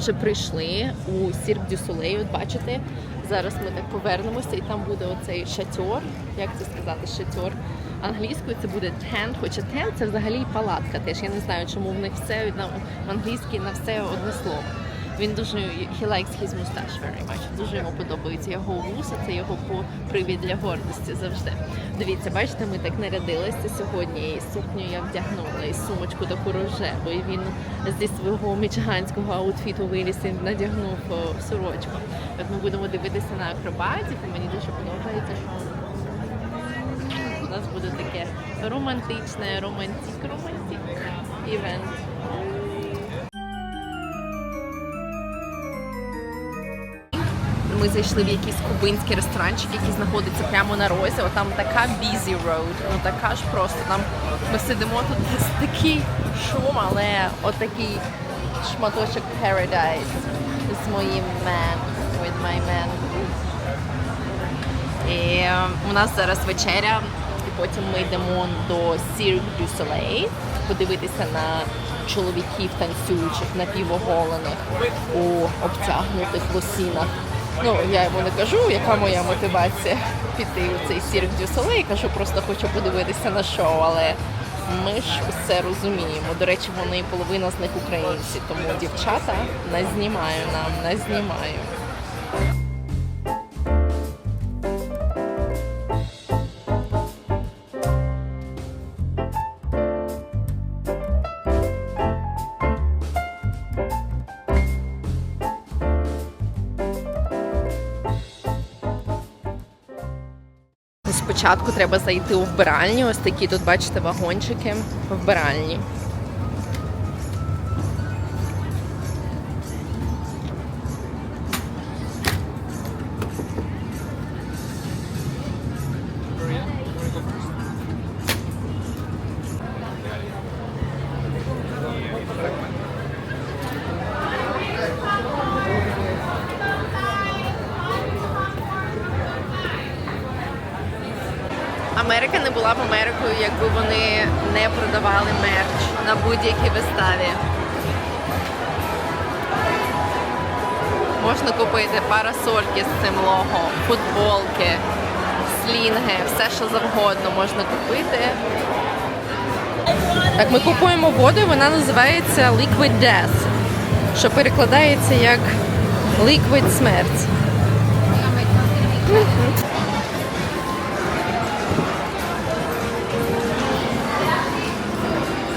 вже прийшли у Сірк Дю Солей, от бачите. Зараз ми так повернемося, і там буде оцей шатьор. Як це сказати, шатьор? Англійською це буде тент, хоча тент це взагалі палатка. Теж я не знаю, чому в них все на англійській на все одне слово. Він дуже he likes his mustache very much. Дуже йому подобається його вуса, це його привід для гордості завжди. Дивіться, бачите, ми так нарядилися сьогодні. І сукню я вдягнула, і сумочку таку рожеву. І він зі свого мічиганського аутфіту виліз і надягнув сорочку. От ми будемо дивитися на акробатів, і мені дуже подобається, що у нас буде таке романтичне, романтик, романтик івент. Ми зайшли в якийсь кубинський ресторанчик, який знаходиться прямо на розі. Отам така busy road, ну така ж просто там ми сидимо тут такий шум, але отакий шматочок paradise з моїм man, with my man. І е, у нас зараз вечеря, і потім ми йдемо до Cirque du Soleil подивитися на чоловіків танцюючих напівоголених у обтягнутих лосінах. Ну, я йому не кажу, яка моя мотивація піти у цей сірк дюсолей кажу, просто хочу подивитися на шоу, але ми ж усе розуміємо. До речі, вони половина з них українці, тому дівчата назнімаю нам, назнімаю. Спочатку треба зайти у вбиральню. Ось такі тут, бачите, вагончики вбиральні. Була б Америкою, якби вони не продавали мерч на будь-якій виставі. Можна купити парасольки з цим лого, футболки, слінги, все що завгодно можна купити. Так, ми купуємо воду, вона називається Liquid Death, що перекладається як Liquid смерть.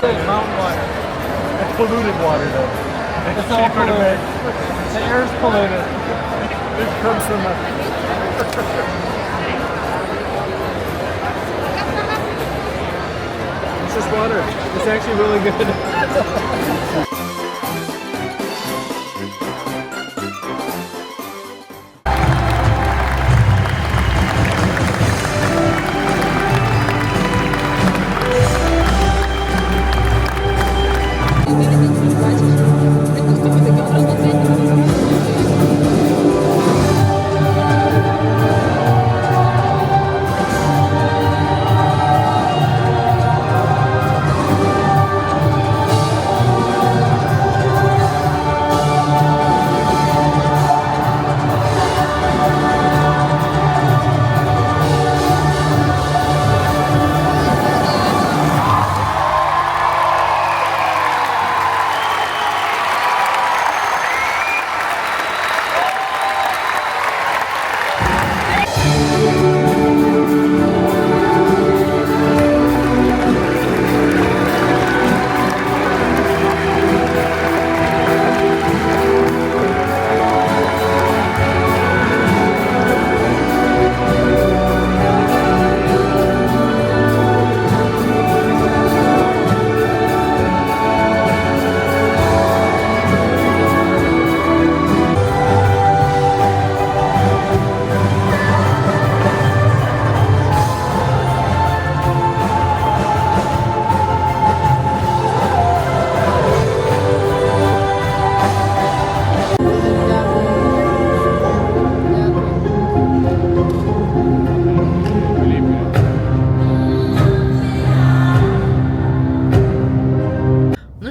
Mountain water. It's polluted water, though. It's, It's all cheaper to polluted. make. The air's polluted. This comes from a. This is water. It's actually really good.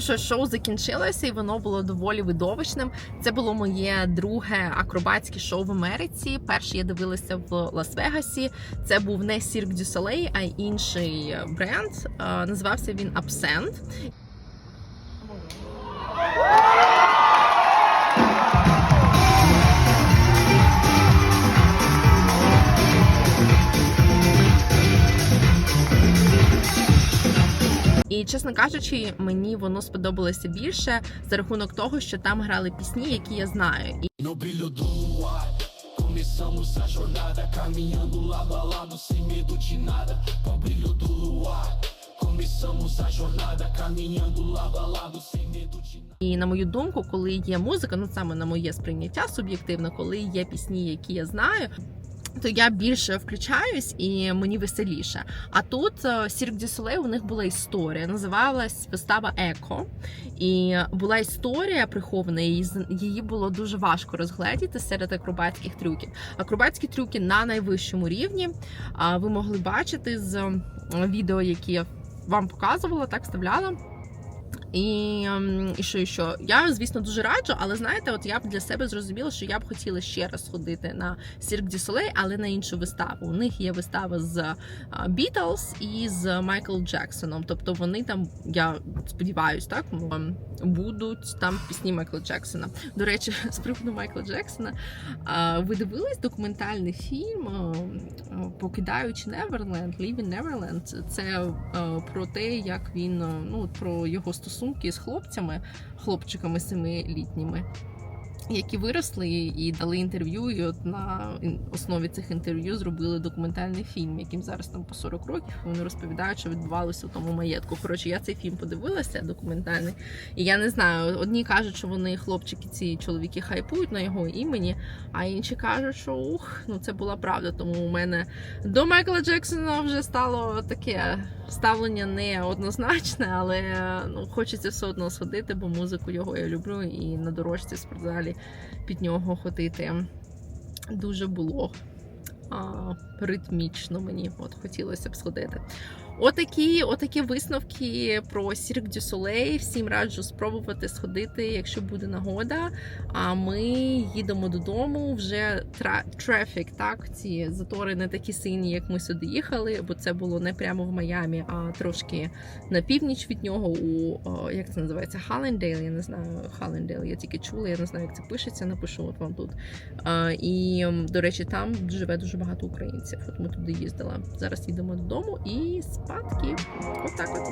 що шоу закінчилося, і воно було доволі видовищним. Це було моє друге акробатське шоу в Америці. Перше я дивилася в Лас-Вегасі. Це був не Cirque du Soleil, а інший бренд. Е, Називався він Absent. Чесно кажучи, мені воно сподобалося більше за рахунок того, що там грали пісні, які я знаю. І a jornada, caminhando lado a lado, sem medo de nada. Com o brilho. І на мою думку, коли є музика, ну саме на моє сприйняття суб'єктивно, коли є пісні, які я знаю. То я більше включаюсь і мені веселіше. А тут е, Cirque du у них була історія. Називалась вистава Еко. І була історія прихована, і її було дуже важко розгледіти серед акробатських трюків. Акробатські трюки на найвищому рівні. Ви могли бачити з е, відео, які я вам показувала, так вставляла. І, ем, і що, і що? Я, звісно, дуже раджу, але знаєте, от я б для себе зрозуміла, що я б хотіла ще раз сходити на Cirque du Soleil, але на іншу виставу. У них є вистава з Beatles і з Майкл Джексоном. Тобто вони там, я сподіваюся, так будуть там пісні Майкла Джексона. До речі, з приводу Майкла Джексона. Ви дивились документальний фільм е, е, Покидаючи Неверленд, Leaving Neverland. Це е, про те, як він е, ну про його стосунки з хлопцями, хлопчиками семилітніми. Які виросли і дали інтерв'ю, і от на основі цих інтерв'ю зробили документальний фільм, яким зараз там по 40 років. Вони розповідають, що відбувалося у тому маєтку. Коротше, я цей фільм подивилася, документальний, і я не знаю. Одні кажуть, що вони хлопчики, ці чоловіки хайпують на його імені, а інші кажуть, що ух, ну це була правда. Тому у мене до Майкла Джексона вже стало таке ставлення не однозначне, але ну хочеться все одно сходити, бо музику його я люблю, і на дорожці спортзалі під нього ходити дуже було а, ритмічно мені. От хотілося б сходити. Отакі, отакі висновки про Cirque du. Всім раджу спробувати сходити, якщо буде нагода. А ми їдемо додому. Вже тра- трафік, так ці затори не такі сині, як ми сюди їхали, бо це було не прямо в Майамі, а трошки на північ від нього. У о, як це називається? Халендейл. Я не знаю Халендейл. Я тільки чула, я не знаю, як це пишеться. Напишу от вам тут. А, і до речі, там живе дуже багато українців. От ми туди їздила. Зараз їдемо додому і спадки. Отак от.